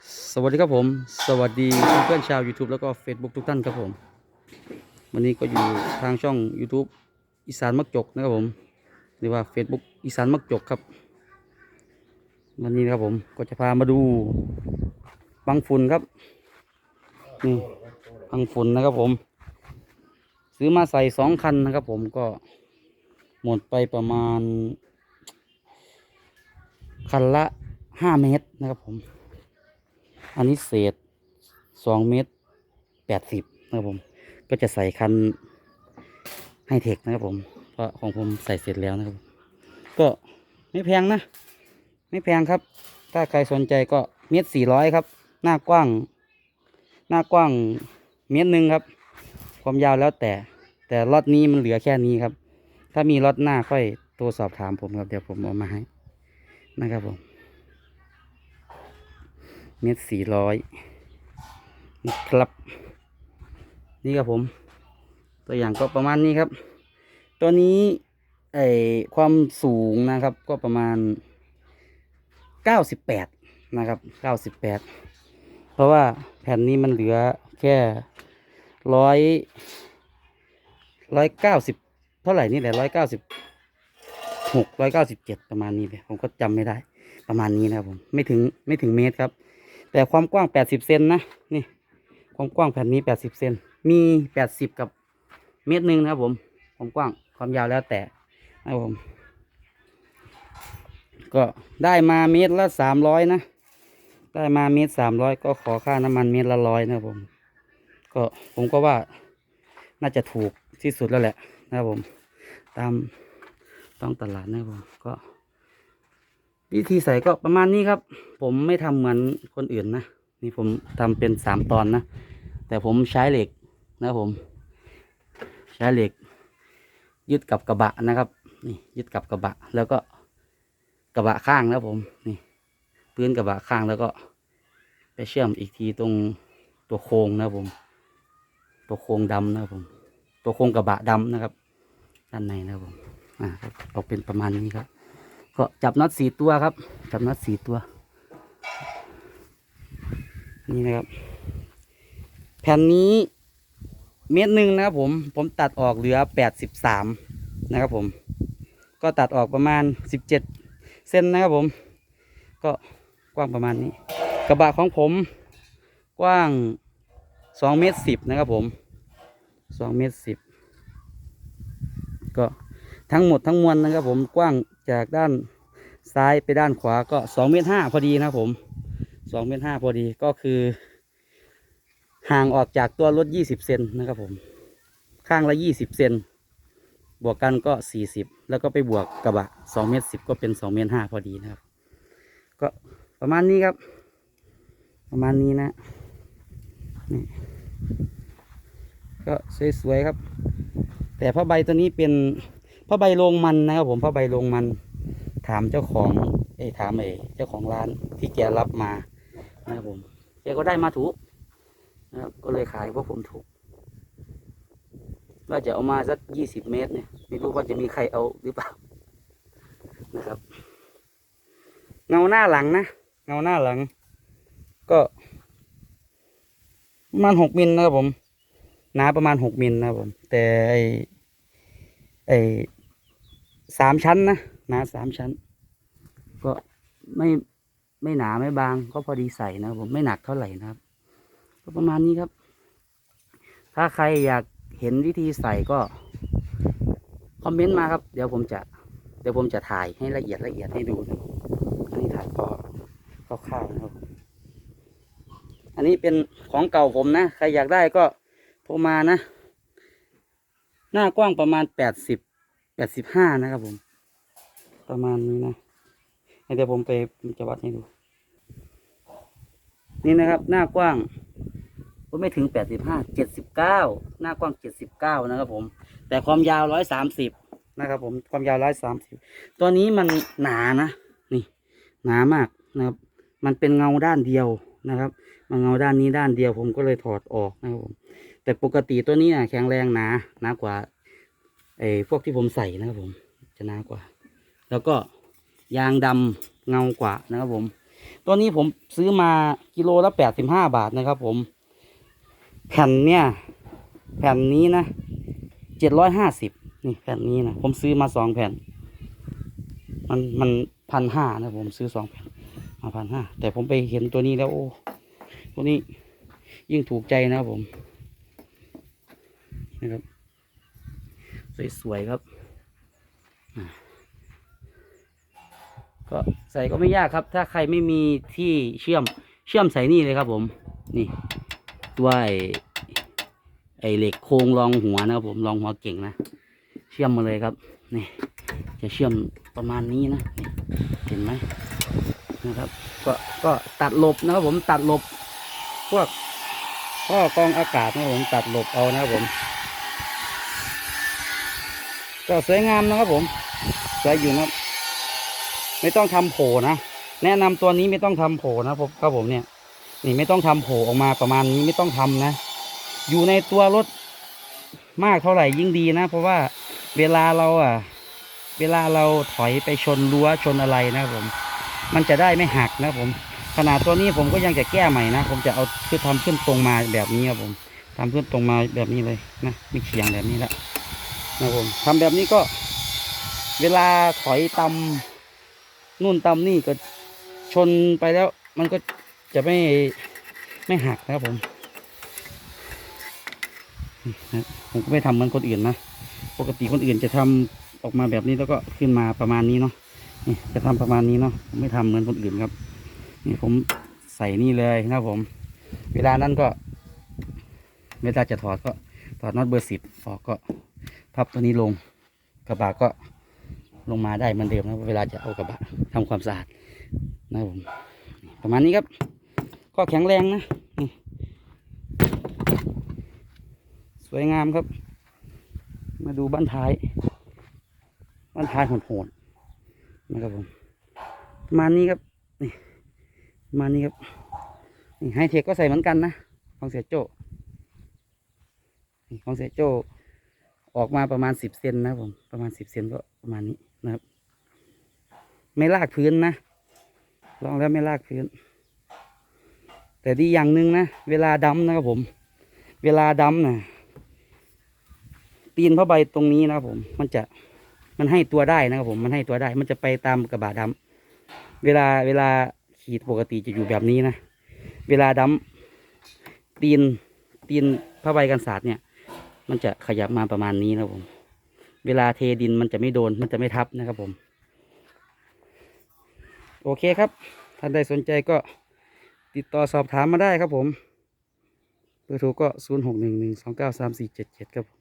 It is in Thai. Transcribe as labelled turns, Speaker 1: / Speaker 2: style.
Speaker 1: สวัสดีครับผม สวัสดีเพื่อนชาว YouTube แล้วก็ Facebook ทุกท่านครับผม วันนี้ก็อยู่ทางช่อง YouTube อีสานมักจกนะครับผมหรือว่า Facebook อีสานมักจกครับ วันนี้นะครับผมก็จะพามาดูบังฝุ่นครับนี่บังฝุ่นนะครับผม ซื้อมาใส่สองคันนะครับผมก็หมดไปประมาณ คันละห้าเมตรนะครับผม อันนี้เศษสองเมตรแปดสิบนะครับผม ก็จะใส่คันให้เทคนะครับผม เพราะของผมใส่เสร็จแล้วนะครับ ก็ไม่แพงนะ ไม่แพงครับ ถ้าใครสนใจก็เมตรสี่ร้อยครับ หน้ากว้าง หน้ากว้างเมตรหนึ่งครับ ความยาวแล้วแต่ แต่ล็อตนี้มันเหลือแค่นี้ครับ ถ้ามีล็อตหน้าค่อยโทรสอบถามผมครับ เดี๋ยวผมเอามาให้นะครับผม เมตรสี่ร้อยนะครับ นี่ครับผม ตัวอย่างก็ประมาณนี้ครับ ตัวนี้ไอความสูงนะครับก็ประมาณเก้าสิบแปดนะครับเก้าสิบแปดเพราะว่าแผ่นนี้มันเหลือแค่ร้อยร้อยเก้าสิบเท่าไหร่นี่แหละร้อยเก้าสิบหกร้อยเก้าสิบเจ็ดประมาณนี้เลยผมก็จำไม่ได้ ประมาณนี้นะครับผมไม่ถึงไม่ถึงเมตรครับ แต่ความกว้าง80เซนนะนี่ความกว้างแผ่นนี้80เซนมี80กับเมตรหนึ่งนะครับผมความกว้างความยาวแล้วแต่นะครับผมก็ได้มาเมตรละ300นะ ได้มาเมตร300ก็ขอค่าน้ำมันเมตรละร้อยนะครับผม ก็ผมก็ว่าน่าจะถูกที่สุดแล้วแหละนะครับผม ตามต้องตลาดนะครับผมก็ วิธีใส่ก็ประมาณนี้ครับ ผมไม่ทำเหมือนคนอื่นนะ นี่ผมทำเป็นสามตอนนะ แต่ผมใช้เหล็กนะผม ใช้เหล็ก ยึดกับกระบะนะครับนี่ยึดกับกระบะ แล้วก็กระบะข้างนะผมนี่พื้นกระบะข้างแล้วก็ ไปเชื่อมอีกทีตรงตัวโครงนะผม ตัวโครงดำนะผม ตัวโครงกระบะดำนะครับ ด้านในนะผมอ่าครับเอาเป็นประมาณนี้ครับ ก็จับน็อตสี่ตัวครับ จับน็อตสี่ตัว นี่นะครับ แผ่นนี้เมตรหนึ่งนะครับผม ผมตัดออกเหลือแปดสิบสามนะครับผม ก็ตัดออกประมาณสิบเจ็ดเซนนะครับผม ก็กว้างประมาณนี้ กระบะของผมกว้างสองเมตรสิบนะครับผมสองเมตรสิบก็ ทั้งหมดทั้งมวลนะครับผมกว้างจากด้านซ้ายไปด้านขวาก็สองเมตรห้าพอดีนะครับผมสองเมตรห้าพอดีก็คือ ห่างออกจากตัวรถยี่สิบเซนนะครับผม ข้างละยี่สิบเซนบวกกันก็สี่สิบแล้วก็ไปบวกกระบะสองเมตรสิบก็เป็นสองเมตรห้าพอดีนะครับ ก็ประมาณนี้ครับ ประมาณนี้นะนี่ก็สวยๆครับ แต่ผ้าใบตัวนี้เป็น ผ้าใบโรงมันนะครับผมผ้าใบโรงมัน ถามเจ้าของเอ้ถามเอ้เจ้าของร้านที่แกรับมานะครับผมแกก็ได้มาถูกนะครับก็เลยขายพวกผมถูกว่าจะเอามาสักยี่สิบเมตรเนี่ยไม่รู้ว่าจะมีใครเอาหรือเปล่านะครับ เงาหน้าหลังนะเงาหน้าหลัง ก็ประมาณหกมิลนะครับผมหนาประมาณหกมิลนะครับผม แต่ไอไอ สามชั้นนะหนาสามชั้น ก็ไม่ไม่หนาไม่บางก็พอดีใส่นะผมไม่หนักเท่าไหร่นะครับ ก็ประมาณนี้ครับ ถ้าใครอยากเห็นวิธีใส่ก็คอมเมนต์มาครับ เดี๋ยวผมจะ เดี๋ยวผมจะถ่ายให้ละเอียดละเอียดให้ดูนะอันนี้ถ่ายพอคร่าวๆนะครับ อันนี้เป็นของเก่าผมนะ ใครอยากได้ก็โทรมานะ หน้ากว้างประมาณแปดสิบ แปดสิบห้านะครับผม ประมาณนี้นะเดี๋ยวผมไปจะวัดให้ดู นี่นะครับ หน้ากว้างก็ไม่ถึงแปดสิบห้าเจ็ดสิบเก้าหน้ากว้างเจ็ดสิบเก้านะครับผม แต่ความยาวร้อยสามสิบนะครับผมความยาวร้อยสามสิบตัวนี้มันหนานะนี่ หนามากนะครับ มันเป็นเงาด้านเดียวนะครับ มันเงาด้านนี้ด้านเดียวผมก็เลยถอดออกนะครับผม แต่ปกติตัวนี้นะแข็งแรงหนาหนากว่า ไอ้พวกที่ผมใส่นะครับผมจะหนากว่า แล้วก็ยางดำเงากว่านะครับผมตัวนี้ผมซื้อมากิโลละแปดสิบห้าบาทนะครับ ผม แผ่นเนี่ย แผ่นนี้นะเจ็ดร้อยห้าสิบนี่แผ่นนี้นะผมซื้อมาสองแผ่น มันมันพันห้านะผมซื้อสองแผ่นมาพันห้าแต่ผมไปเห็นตัวนี้แล้วโอ้ตัวนี้ยิ่งถูกใจนะครับผมนะครับ สวยๆครับ ก็ใส่ก็ไม่ยากครับ ถ้าใครไม่มีที่เชื่อมเชื่อมใส่นี่เลยครับ ผม นี่ตัวไอ้ไอเหล็กโครงรองหัวนะครับผมรองหัวเก่งนะเชื่อมมาเลยครับนี่จะเชื่อมประมาณนี้นะนเห็นไหมนะครับก็ก็ตัดหลบนะครับผมตัดหลบพวกข้อกองอากาศนะครับผมตัดหลบเอานะครับผม ก็สวยงามนะครับผมสวยอยู่นะครับ ไม่ต้องทำโผล่นะแนะนำตัวนี้ไม่ต้องทำโผล่นะผมครับผมเนี่ย นี่ไม่ต้องทำโผล่ออกมาประมาณนี้ไม่ต้องทำนะ อยู่ในตัวรถมากเท่าไหร่ยิ่งดีนะ เพราะว่าเวลาเราอะ เวลาเราถอยไปชนรั้วชนอะไรนะผม มันจะได้ไม่หักนะผมขนาดตัวนี้ผมก็ยังจะแก้ใหม่นะ ผมจะเอาคือทำขึ้นตรงมาแบบนี้ครับผมทำขึ้นตรงมาแบบนี้เลยนะไม่เฉียงแบบนี้ละ นะผมทำแบบนี้ก็ เวลาถอยตำนู่นตำนี่ก็ชนไปแล้ว มันก็จะไม่ไม่หักนะครับผม ผมก็ไม่ทำเหมือนคนอื่นนะ ปกติคนอื่นจะทำออกมาแบบนี้แล้วก็ขึ้นมาประมาณนี้เนาะนี่จะทำประมาณนี้เนาะผมไม่ทำเหมือนคนอื่นครับ นี่ผมใส่นี่เลยนะครับผม เวลานั้นก็ เวลาจะถอดก็ถอดน็อตเบอร์สิบออกก็ พับตัวนี้ลงกระบะก็ลงมาได้เหมือนเดิมนะเวลาจะเอากระบะทำความสะอาดนะครับผมประมาณนี้ครับ ก็แข็งแรงนะสวยงามครับ มาดูบ้านท้าย บ้านท้ายโหดๆนะครับผมประมาณนี้ครับนี่ประมาณนี้ครับนี่ไฮเทคก็ใส่เหมือนกันนะของเสียโจ้ของเสียโจ้ ออกมาประมาณสิบเซนนะผมประมาณสิบเซนก็ประมาณนี้นะครับ ไม่ลากพื้นนะลองแล้วไม่ลากพื้น แต่ดีอย่างหนึ่งนะเวลาดำนะครับผม เวลาดำนะตีนผ้าใบตรงนี้นะครับผม มันจะมันให้ตัวได้นะครับผมมันให้ตัวได้ มันจะไปตามกระบะดำเวลาเวลาขีดปกติจะอยู่แบบนี้นะเวลาดำตีนตีนผ้าใบกันศาสตร์เนี่ย มันจะขยับมาประมาณนี้นะครับผม เวลาเทดินมันจะไม่โดน มันจะไม่ทับนะครับผม โอเคครับ ท่านใดสนใจก็ติดต่อสอบถามมาได้ครับผมเบอร์โทรก็ 0 6 1 1 2 9 3 4 7 7 ครับผม